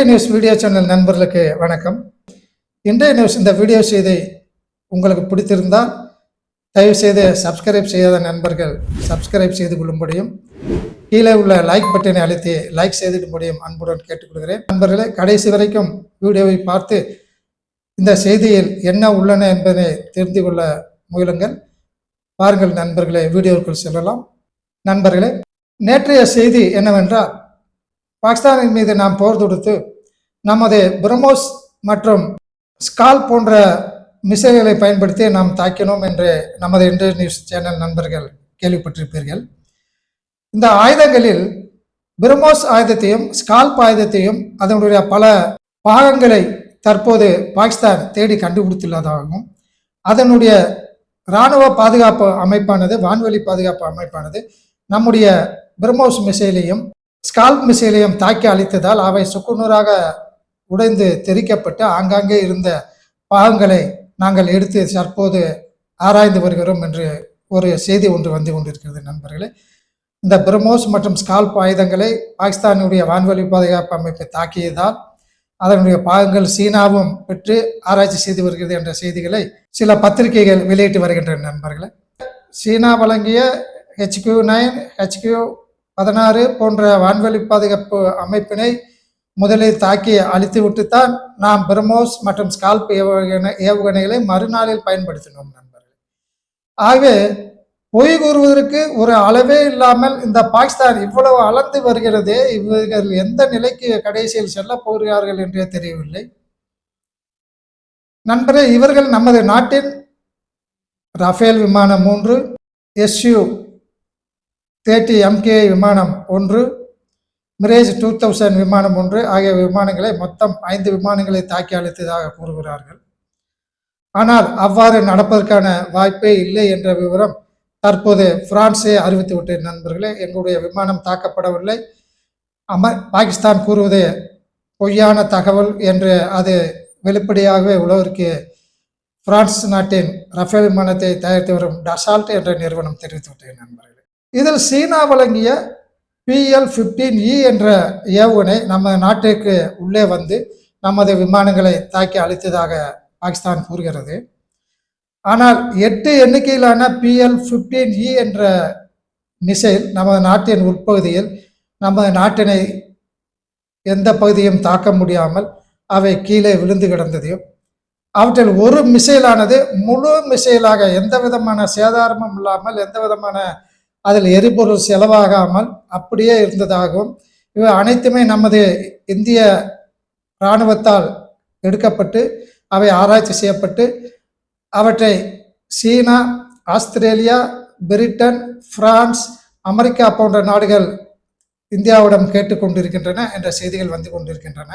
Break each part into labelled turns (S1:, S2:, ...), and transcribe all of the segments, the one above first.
S1: இந்திய news video channel நண்பர்களுக்கு வணக்கம். இந்திய நியூஸ் இந்த வீடியோ செய்தி உங்களுக்கு பிடித்திருந்தால் தயவு செய்து சப்ஸ்கிரைப் செய்யாத நண்பர்கள் சப்ஸ்கிரைப் செய்து கொள்ளும்படியும் கீழே உள்ள லைக் பட்டனை அழுத்தி லைக் செய்திடும்படியும் அன்புடன் கேட்டுக்கொள்கிறேன். நண்பர்களே கடைசி வரைக்கும் வீடியோவை பார்த்து இந்த செய்தியில் என்ன உள்ளன என்பதை தெரிந்து கொள்ள முயலுங்கள். பாருங்கள் நண்பர்களே வீடியோவுக்குள் செல்லலாம். நண்பர்களே நேற்றைய செய்தி என்னவென்றால் பாகிஸ்தானின் மீது நாம் போர் தொடுத்து நமது பிரம்மோஸ் மற்றும் ஸ்கால் போன்ற மிசைல்களை பயன்படுத்தி நாம் தாக்கினோம் என்று நமது இந்திய நியூஸ் சேனல் நண்பர்கள் கேள்விப்பட்டிருப்பீர்கள். இந்த ஆயுதங்களில் பிரம்மோஸ் ஆயுதத்தையும் ஸ்கால்ப் ஆயுதத்தையும் அதனுடைய பல பாகங்களை தற்போது பாகிஸ்தான் தேடி கண்டுபிடித்துள்ளதாகவும் அதனுடைய இராணுவ பாதுகாப்பு அமைப்பானது வான்வெளி பாதுகாப்பு அமைப்பானது நம்முடைய பிரம்மோஸ் மிசைலையும் ஸ்கால்ப் மிசைலையும் தாக்கி அழித்ததால் அவை சுக்குநூறாக உடைந்து தெரிக்கப்பட்டு ஆங்காங்கே இருந்த பாகங்களை நாங்கள் எடுத்து தற்போது ஆராய்ந்து வருகிறோம் என்று ஒரு செய்தி ஒன்று வந்து கொண்டிருக்கிறது நண்பர்களே. இந்த பிரம்மோஸ் மற்றும் ஸ்கால்ப் ஆயுதங்களை பாகிஸ்தானுடைய வான்வெளி பாதுகாப்பு அமைப்பை தாக்கியதால் அதனுடைய பாகங்கள் சீனாவும் பெற்று ஆராய்ச்சி செய்து வருகிறது என்ற செய்திகளை சில பத்திரிகைகள் வெளியிட்டு வருகின்றன நண்பர்களே. சீனா வழங்கிய ஹெச்கியூ நைன் ஹெச்கியூ பதினாறு போன்ற வான்வெளி பாதுகாப்பு அமைப்பினை முதலில் தாக்கி அழித்துவிட்டுத்தான் நாம் பிரம்மோஸ் மற்றும் ஸ்கால்ப் ஏவுகணை ஏவுகணைகளை மறுநாளில் பயன்படுத்தினோம் நண்பர்கள். ஆகவே பொய் கூறுவதற்கு ஒரு அளவே இல்லாமல் இந்த பாகிஸ்தான் இவ்வளவு அளந்து வருகிறது இவர்கள் எந்த நிலைக்கு கடைசியில் செல்ல போகிறார்கள் என்றே தெரியவில்லை. நண்பரே இவர்கள் நமது நாட்டின் ரஃபேல் விமானம் மூன்று எஸ்யூ தேர்ட்டி எம்கே விமானம் ஒன்று மிரேஜ் டூ தௌசண்ட் விமானம் ஒன்று ஆகிய விமானங்களை மொத்தம் ஐந்து விமானங்களை தாக்கி அளித்ததாக கூறுகிறார்கள். ஆனால் அவ்வாறு நடப்பதற்கான வாய்ப்பே இல்லை என்ற விவரம் தற்போது பிரான்ஸே அறிவித்துவிட்டேன் நண்பர்களே எங்களுடைய விமானம் தாக்கப்படவில்லை. அம பாகிஸ்தான் கூறுவது பொய்யான தகவல் என்று அது வெளிப்படையாகவே உலகிற்கு பிரான்ஸ் நாட்டின் ரஃபேல் விமானத்தை தயாரித்து வரும் டசால்ட் என்ற நிறுவனம் தெரிவித்துவிட்டேன் நண்பர்களே இதில் சீனா வழங்கிய பிஎல் ஃபிஃப்டீன் இ என்ற ஏவுகணை நம்ம நாட்டிற்கு உள்ளே வந்து நமது விமானங்களை தாக்கி அழித்ததாக பாகிஸ்தான் கூறுகிறது. ஆனால் எட்டு எண்ணிக்கையிலான பிஎல் ஃபிஃப்டீன் இ என்ற மிசைல் நமது நாட்டின் உட்பகுதியில் நமது நாட்டினை எந்த பகுதியும் தாக்க முடியாமல் அவை கீழே விழுந்து கிடந்ததையும் அவற்றில் ஒரு மிசைலானது முழு மிசைலாக எந்த விதமான சேதாரமும் இல்லாமல் எந்த விதமான அதில் எரிபொருள் செலவாகாமல் அப்படியே இருந்ததாகவும் இவை அனைத்துமே நமது இந்திய இராணுவத்தால் எடுக்கப்பட்டு அவை ஆராய்ச்சி செய்யப்பட்டு அவற்றை China Australia Britain France America போன்ற நாடுகள் இந்தியாவிடம் கேட்டுக்கொண்டிருக்கின்றன என்ற செய்திகள் வந்து கொண்டிருக்கின்றன.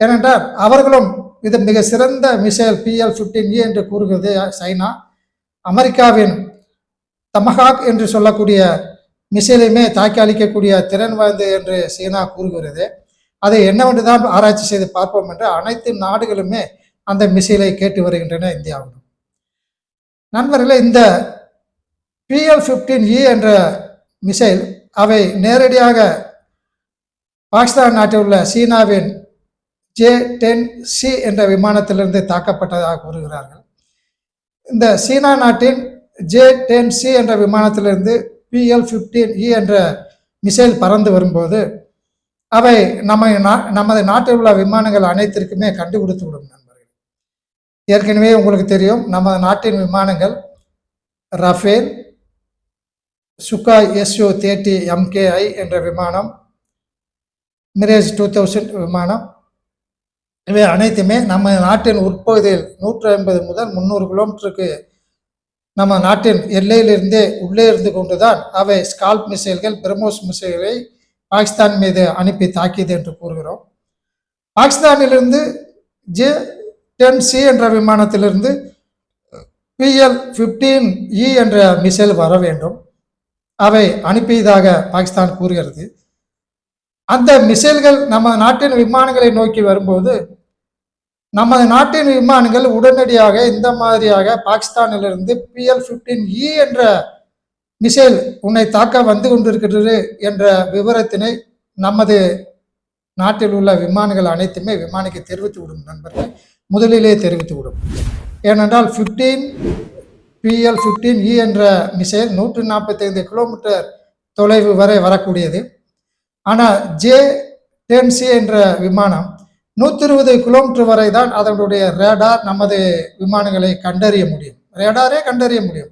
S1: ஏனென்றால் அவர்களும் இது மிக சிறந்த மிசைல் பிஎல் ஃபிஃப்டீன் இ என்று கூறுகிறது சைனா. அமெரிக்காவின் தமஹாக் என்று சொல்லக்கூடிய மிசைலையுமே தாக்கி அளிக்கக்கூடிய திறன் வாய்ந்தது என்று சீனா கூறுகிறது. அதை என்னவென்று தான் ஆராய்ச்சி செய்து பார்ப்போம் என்று அனைத்து நாடுகளுமே அந்த மிசைலை கேட்டு வருகின்றன இந்தியாவிலும் நண்பர்களே இந்த பிஎல் ஃபிஃப்டீன் இ என்ற மிசைல் அவை நேரடியாக பாகிஸ்தான் நாட்டில் உள்ள சீனாவின் ஜே டென் சி என்ற விமானத்திலிருந்து தாக்கப்பட்டதாக கூறுகிறார்கள். இந்த சீனா நாட்டின் ஜே டென் சி என்ற விமானத்திலிருந்து பிஎல் ஃபிஃப்டீன் இ என்ற மிசைல் பறந்து வரும்போது அவை நம்ம நமது நாட்டில் உள்ள விமானங்கள் அனைத்திற்குமே கண்டுபிடித்து விடும் நண்பர்கள். ஏற்கனவே உங்களுக்கு தெரியும் நமது நாட்டின் விமானங்கள் Rafale Sukhoi SU thirty MKI என்ற விமானம் மிரேஜ் டூ தௌசண்ட் விமானம் இவை அனைத்துமே நம்ம நாட்டின் உட்பகுதியில் நூற்றி ஐம்பது முதல் முந்நூறு கிலோமீட்டருக்கு நம்ம நாட்டின் எல்லையிலிருந்தே உள்ளே இருந்து கொண்டுதான் அவை ஸ்கால்ப் மிசைல்கள் பிரம்மோஸ் மிசைல்களை பாகிஸ்தான் மீது அனுப்பி தாக்கியது என்று கூறுகிறோம். பாகிஸ்தானிலிருந்து ஜே டென் சி என்ற விமானத்திலிருந்து பிஎல் ஃபிஃப்டீன் இ என்ற மிசைல் வர வேண்டும். அவை அனுப்பியதாக பாகிஸ்தான் கூறுகிறது. அந்த மிசைல்கள் நம்ம நாட்டின் விமானங்களை நோக்கி வரும்போது நமது நாட்டின் விமானங்கள் உடனடியாக இந்த மாதிரியாக பாகிஸ்தானிலிருந்து பிஎல் ஃபிஃப்டீன் இ என்ற மிசைல் உன்னை தாக்க வந்து கொண்டிருக்கிறது என்ற விவரத்தினை நமது நாட்டில் உள்ள விமானங்கள் அனைத்துமே விமானிக்கு தெரிவித்து விடும் நண்பர்கள். முதலிலே தெரிவித்து விடும் ஏனென்றால் ஃபிஃப்டீன் பிஎல் ஃபிஃப்டீன் இ என்ற மிசைல் நூற்று நாற்பத்தைந்து கிலோமீட்டர் தொலைவு வரை வரக்கூடியது. ஆனால் ஜே டென் சி என்ற விமானம் நூற்றி இருபது கிலோமீட்டர் வரை தான் அதனுடைய ரேடார் நமது விமானங்களை கண்டறிய முடியும். ரேடாரே கண்டறிய முடியும்.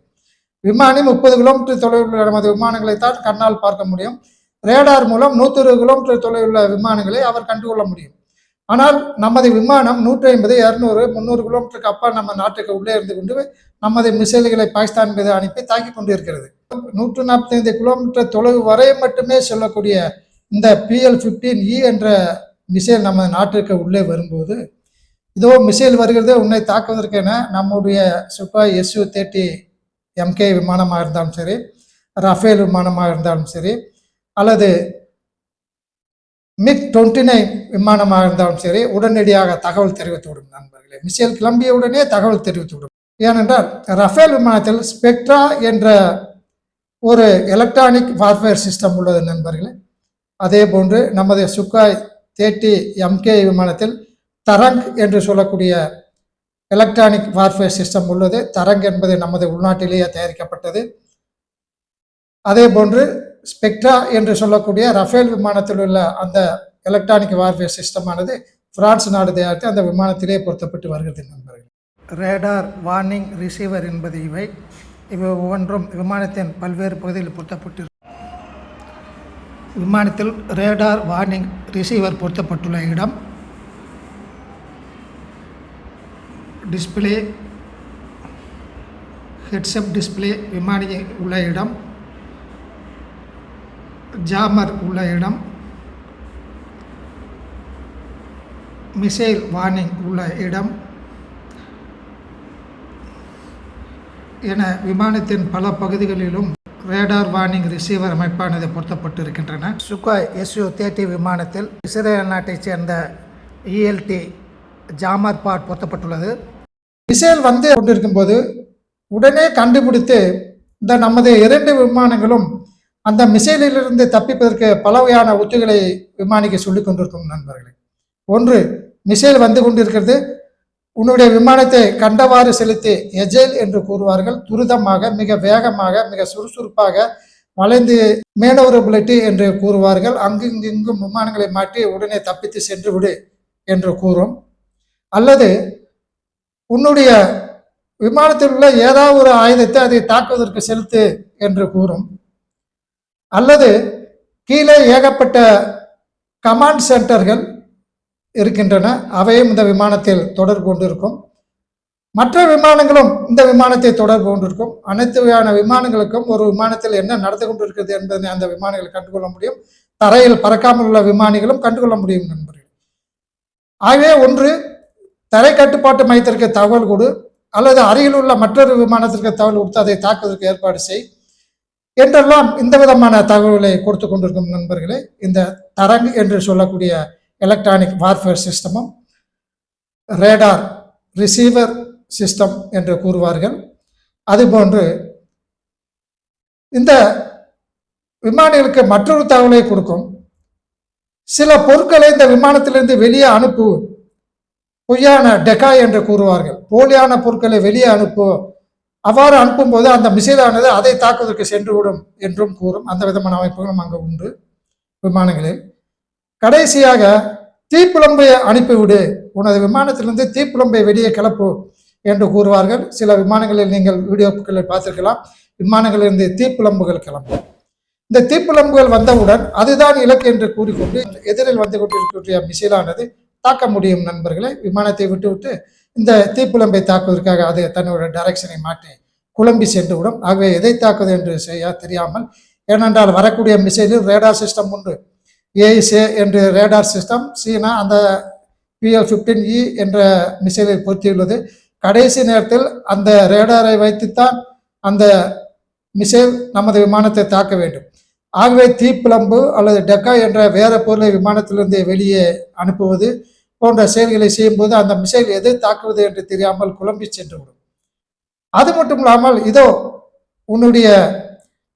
S1: விமானி முப்பது கிலோமீட்டர் தொலைவில் உள்ள நமது விமானங்களை தான் கண்ணால் பார்க்க முடியும். ரேடார் மூலம் நூற்றி இருபது கிலோமீட்டர் தொலைவில் உள்ள விமானங்களை அவர் கண்டுகொள்ள முடியும். ஆனால் நமது விமானம் நூற்றி ஐம்பது இரநூறு முந்நூறு கிலோமீட்டருக்கு அப்பால் நம்ம நாட்டுக்கு உள்ளே இருந்து கொண்டு நமது மிசைல்களை பாகிஸ்தான் மீது அனுப்பி தாக்கி கொண்டு இருக்கிறது நூற்று நாற்பத்தைந்து கிலோமீட்டர் தொலைவு வரை மட்டுமே சொல்லக்கூடிய இந்த பிஎல் ஃபிஃப்டீன் இ என்ற மிசைல் நம்ம நாட்டிற்கு உள்ளே வரும்போது இதோ மிசைல் வருகிறது உன்னை தாக்குவதற்கென நம்முடைய சுப்பாய் எஸ்யூ தேர்ட்டி எம்கே விமானமாக இருந்தாலும் சரி ரஃபேல் விமானமாக இருந்தாலும் சரி அல்லது மிக் டுவெண்ட்டி நைன் விமானமாக இருந்தாலும் சரி உடனடியாக தகவல் தெரிவித்து விடும் நண்பர்களே. மிசைல் கிளம்பிய உடனே தகவல் தெரிவித்து விடும். ஏனென்றால் ரஃபேல் விமானத்தில் ஸ்பெக்ட்ரா என்ற ஒரு எலக்ட்ரானிக் வார்ஃபேர் சிஸ்டம் உள்ளது நண்பர்களே. அதே போன்று நமது சுக்காய் தேர்ட்டி எம்கே விமானத்தில் தரங் என்று சொல்லக்கூடிய எலக்ட்ரானிக் வார்ஃபேர் சிஸ்டம் உள்ளது. தரங் என்பது நமது உள்நாட்டிலேயே தயாரிக்கப்பட்டது. அதே போன்று ஸ்பெக்ட்ரா என்று சொல்லக்கூடிய ரஃபேல் விமானத்தில் உள்ள அந்த எலக்ட்ரானிக் வார்ஃபேர் சிஸ்டமானது பிரான்ஸ் நாடு தயாரித்து அந்த விமானத்திலே பொருத்தப்பட்டு வருகிறது நண்பர்கள். ரேடார் வார்னிங் ரிசீவர் என்பது இவை. இவை ஒவ்வொன்றும் விமானத்தின் பல்வேறு பகுதியில் பொருத்தப்பட்டு விமானத்தில் ரேடார் வார்னிங் ரிசீவர் பொருத்தப்பட்டுள்ள இடம். டிஸ்பிளே ஹெட்ஸ்அப் டிஸ்பிளே விமானி உள்ள இடம். ஜாமர் உள்ள இடம். மிசைல் வார்னிங் உள்ள இடம். என விமானத்தின் பல பகுதிகளிலும் ரேடார் வார்னிங் ரிசீவர் அமைப்பானது பொருத்தப்பட்டிருக்கின்றன. சுகாய் எஸ்யூ தேர்ட்டி விமானத்தில் இஸ்ரேல் நாட்டைச் சேர்ந்த இஎல்டி ஜாமர் பாட் பொருத்தப்பட்டுள்ளது. மிசைல் வந்து கொண்டிருக்கும்போது உடனே கண்டுபிடித்து இந்த நமது இரண்டு விமானங்களும் அந்த மிசைலிலிருந்து தப்பிப்பதற்கு பல வகையான உத்திகளை விமானிக்கு சொல்லிக் கொண்டிருக்கும் நண்பர்களே. ஒன்று மிசைல் வந்து கொண்டிருக்கிறது. உன்னுடைய விமானத்தை கண்டவாறு செலுத்தி எஜைல் என்று கூறுவார்கள். துரிதமாக மிக வேகமாக மிக சுறுசுறுப்பாக வளைந்து மேனோரபிலிட்டி என்று கூறுவார்கள். அங்குங்கிங்கும் விமானங்களை மாற்றி உடனே தப்பித்து சென்று விடு என்று கூறும். அல்லது உன்னுடைய விமானத்தில் உள்ள ஏதாவது ஒரு ஆயுதத்தை அதை தாக்குவதற்கு செலுத்து என்று கூறும். அல்லது கீழே ஏகப்பட்ட கமாண்ட் சென்டர்கள் இருக்கின்றன. அவையும் இந்த விமானத்தில் தொடர்பு கொண்டிருக்கும். மற்ற விமானங்களும் இந்த விமானத்தை தொடர்பு கொண்டிருக்கும். அனைத்து வகையான விமானங்களுக்கும் ஒரு விமானத்தில் என்ன நடந்து கொண்டிருக்கிறது என்பதை அந்த விமானிகள் கண்டுகொள்ள முடியும். தரையில் பறக்காமல் உள்ள விமானிகளும் கண்டுகொள்ள முடியும் நண்பர்கள். ஆகவே ஒன்று தரை கட்டுப்பாட்டு மையத்திற்கு தகவல் கொடு அல்லது அருகில் உள்ள மற்றொரு விமானத்திற்கு தகவல் கொடுத்து அதை தாக்குவதற்கு ஏற்பாடு செய் என்றெல்லாம் இந்த விதமான தகவல்களை கொடுத்து கொண்டிருக்கும் நண்பர்களே. இந்த தரங் என்று சொல்லக்கூடிய எலக்ட்ரானிக் வார்ஃபேர் சிஸ்டமும் ரேடார் ரிசீவர் சிஸ்டம் என்று கூறுவார்கள். அதுபோன்று இந்த விமானிகளுக்கு மற்றொரு தகவலை கொடுக்கும். சில பொருட்களை இந்த விமானத்திலிருந்து வெளியே அனுப்பு பொய்யான டெக்காய் என்று கூறுவார்கள். போலியான பொருட்களை வெளியே அனுப்பு அவ்வாறு அனுப்பும்போது அந்த மிசைலானது அதை தாக்குவதற்கு சென்றுவிடும் என்றும் கூறும். அந்த விதமான அமைப்புகளும் அங்கே உண்டு விமானங்களில். கடைசியாக தீப்புலம்பை அனுப்பிவிடு உனது விமானத்திலிருந்து தீப்புலம்பை வெளியே கிளப்பு என்று கூறுவார்கள். சில விமானங்களில் நீங்கள் வீடியோக்களை பார்த்திருக்கலாம். விமானங்களிலிருந்து தீப்புலம்புகள் கிளம்பும். இந்த தீப்புலம்புகள் வந்தவுடன் அதுதான் இலக்கு என்று கூறிக்கொண்டு எதிரில் வந்து கொண்டிருக்கக்கூடிய மிசைலானது தாக்க முடியும் நண்பர்களை. விமானத்தை விட்டுவிட்டு இந்த தீப்புலம்பை தாக்குவதற்காக அது தன்னோட டைரக்ஷனை மாற்றி குழம்பி சென்று விடும் ஆகவே எதை தாக்குவது என்று செய்ய தெரியாமல் ஏனென்றால் வரக்கூடிய மிசைலில் ரேடார் சிஸ்டம் உண்டு. ஏஐசே என்று ரேடார் சிஸ்டம் சீனா அந்த பிஎல் ஃபிஃப்டீன் இ என்ற மிசைலை பொருத்தியுள்ளது. கடைசி நேரத்தில் அந்த ரேடாரை வைத்துத்தான் அந்த மிசைல் நமது விமானத்தை தாக்க வேண்டும். ஆகவே தீப்பிளம்பு அல்லது டெக்கா என்ற வேறு பொருளை விமானத்திலிருந்து வெளியே அனுப்புவது போன்ற செயல்களை செய்யும்போது அந்த மிசைல் எது தாக்குவது என்று தெரியாமல் குழம்பி சென்றுவிடும். அது மட்டும் இல்லாமல் இதோ உன்னுடைய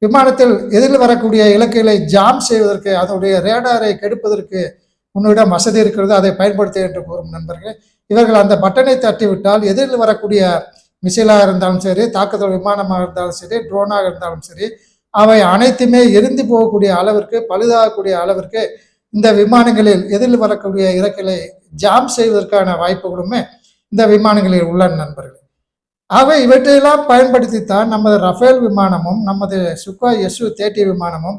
S1: விமானத்தில் எதிரில் வரக்கூடிய இலக்குகளை ஜாம் செய்வதற்கு அதனுடைய ரேடாரை கெடுப்பதற்கு உன்னிடம் வசதி இருக்கிறது அதை பயன்படுத்த என்று கூறும் நண்பர்களே. இவர்கள் அந்த பட்டனை தட்டிவிட்டால் எதிரில் வரக்கூடிய மிசைலாக இருந்தாலும் சரி தாக்குதல் விமானமாக இருந்தாலும் சரி ட்ரோனாக இருந்தாலும் சரி அவை அனைத்துமே எரிந்து போகக்கூடிய அளவிற்கு பழுதாகக்கூடிய அளவிற்கு இந்த விமானங்களில் எதிரில் வரக்கூடிய இறக்கைகளை ஜாம் செய்வதற்கான வாய்ப்புகளுமே இந்த விமானங்களில் உள்ள நண்பர்கள். ஆக இவற்றையெல்லாம் பயன்படுத்தித்தான் நமது ரஃபேல் விமானமும் நமது சுக்கா எஸ்யூ தேர்ட்டி விமானமும்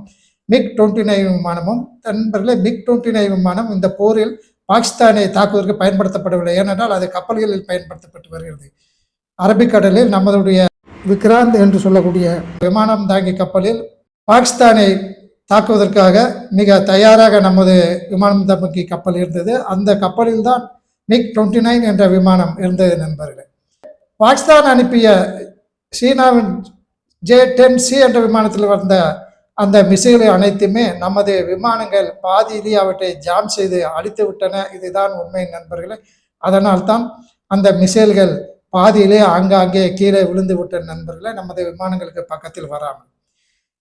S1: மிக் டுவெண்ட்டி நைன் விமானமும் நண்பர்களே மிக் டுவெண்ட்டி நைன் விமானம் இந்த போரில் பாகிஸ்தானை தாக்குவதற்கு பயன்படுத்தப்படவில்லை. ஏனென்றால் அது கப்பல்களில் பயன்படுத்தப்பட்டு வருகிறது. அரபிக்கடலில் நமதுடைய விக்ராந்த் என்று சொல்லக்கூடிய விமானம் தாங்கி கப்பலில் பாகிஸ்தானை தாக்குவதற்காக மிக தயாராக நமது விமானம் தாங்கி கப்பல் இருந்தது. அந்த கப்பலில் தான் மிக் டுவெண்ட்டி நைன் என்ற விமானம் இருந்தது நண்பர்களே. பாகிஸ்தான் அனுப்பிய சீனாவின் ஜே டென் சி என்ற விமானத்தில் வந்த அந்த மிசைகளை அனைத்துமே நமது விமானங்கள் பாதியிலேயே அவற்றை ஜாம் செய்து அழித்து விட்டன. இதுதான் உண்மை நண்பர்களே. அதனால் தான் அந்த மிசைல்கள் பாதியிலே ஆங்காங்கே கீழே விழுந்து விட்ட நண்பர்களே நமது விமானங்களுக்கு பக்கத்தில் வராமல்.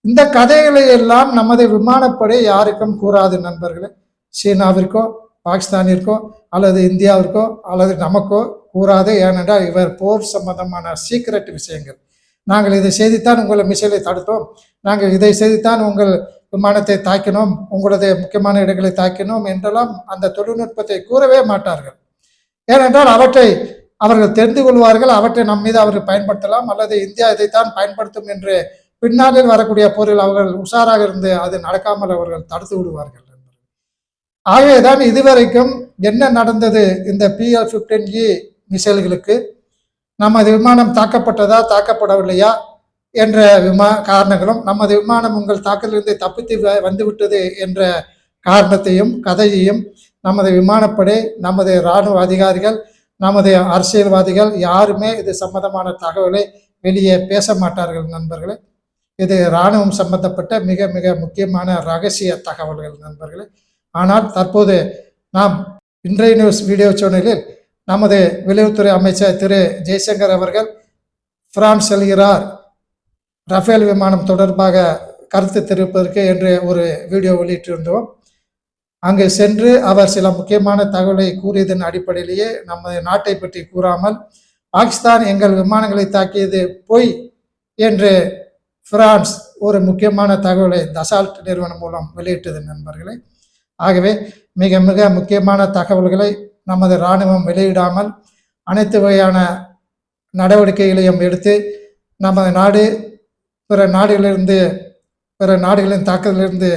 S1: இந்த கதைகளை எல்லாம் நமது விமானப்படை யாருக்கும் கூறாது நண்பர்களே. சீனாவிற்கோ பாகிஸ்தானிற்கோ அல்லது இந்தியாவிற்கோ அல்லது நமக்கோ கூறாது. ஏனென்றால் இவர் போர் சம்பந்தமான சீக்ரெட் விஷயங்கள். நாங்கள் இதை செய்துத்தான் உங்களை மிசைலை தடுத்தோம். நாங்கள் இதை செய்துத்தான் உங்கள் விமானத்தை தாக்கினோம். உங்களது முக்கியமான இடங்களை தாக்கினோம் என்றெல்லாம் அந்த தொழில்நுட்பத்தை கூறவே மாட்டார்கள். ஏனென்றால் அவற்றை அவர்கள் தெரிந்து கொள்வார்கள். அவற்றை நம் மீது அவர்கள் பயன்படுத்தலாம். அல்லது இந்தியா இதைத்தான் பயன்படுத்தும் என்று பின்னாளில் வரக்கூடிய போரில் அவர்கள் உஷாராக இருந்து அது நடக்காமல் அவர்கள் தடுத்து விடுவார்கள். ஆகவேதான் இதுவரைக்கும் என்ன நடந்தது இந்த பிஎல் ஃபிஃப்டீன் இ மிசைல்களுக்கு? நமது விமானம் தாக்கப்பட்டதா தாக்கப்படவில்லையா? என்ற விமா காரணங்களும் நமது விமானம் உங்கள் தாக்கலிருந்து தப்பித்து வ- வந்துவிட்டது என்ற காரணத்தையும் கதையையும் நமது விமானப்படை நமது இராணுவ அதிகாரிகள் நமது அரசியல்வாதிகள் யாருமே இது சம்பந்தமான தகவலை வெளியே பேச மாட்டார்கள் நண்பர்களே. இது இராணுவம் சம்பந்தப்பட்ட மிக மிக முக்கியமான ரகசிய தகவல்கள் நண்பர்களே. ஆனால் தற்போது நாம் இன்றைய நியூஸ் வீடியோ சேனலில் நமது வெளியுறவுத்துறை அமைச்சர் திரு ஜெய்சங்கர் அவர்கள் பிரான்ஸ் செல்கிறார். ரஃபேல் விமானம் தொடர்பாக கருத்து தெரிவிப்பதற்கு என்று ஒரு வீடியோ வெளியிட்டிருந்தோம். அங்கு சென்று அவர் சில முக்கியமான தகவலை கூறியதன் அடிப்படையிலேயே நமது நாட்டை பற்றி கூறாமல் பாகிஸ்தான் எங்கள் விமானங்களை தாக்கியது பொய் என்று பிரான்ஸ் ஒரு முக்கியமான தகவலை தசால்ட் நிறுவனம் மூலம் வெளியிட்டது நண்பர்களே. ஆகவே மிக மிக முக்கியமான தகவல்களை நமது இராணுவம் வெளியிடாமல் அனைத்து வகையான நடவடிக்கைகளையும் எடுத்து நமது நாடு பிற நாடுகளிலிருந்து பிற நாடுகளின் தாக்குதலிலிருந்து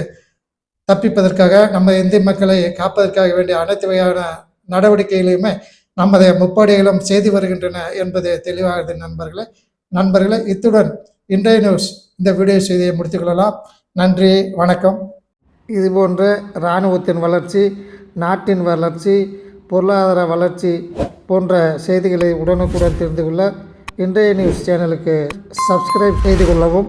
S1: தப்பிப்பதற்காக நம்ம இந்திய மக்களை காப்பதற்காக வேண்டிய அனைத்து வகையான நடவடிக்கைகளையுமே நமது முப்படைகளும் செய்து வருகின்றன என்பது தெளிவாகிறது நண்பர்களே. நண்பர்களே இத்துடன் இன்றைய நியூஸ் இந்த வீடியோ செய்தியை முடித்துக்கொள்ளலாம் நன்றி வணக்கம். இது போன்ற இராணுவத்தின் வளர்ச்சி நாட்டின் வளர்ச்சி பொருளாதார வளர்ச்சி போன்ற செய்திகளை உடனுக்குடன் தெரிந்து கொள்ள இன்றைய நியூஸ் சேனலுக்கு சப்ஸ்கிரைப் செய்து கொள்ளவும்.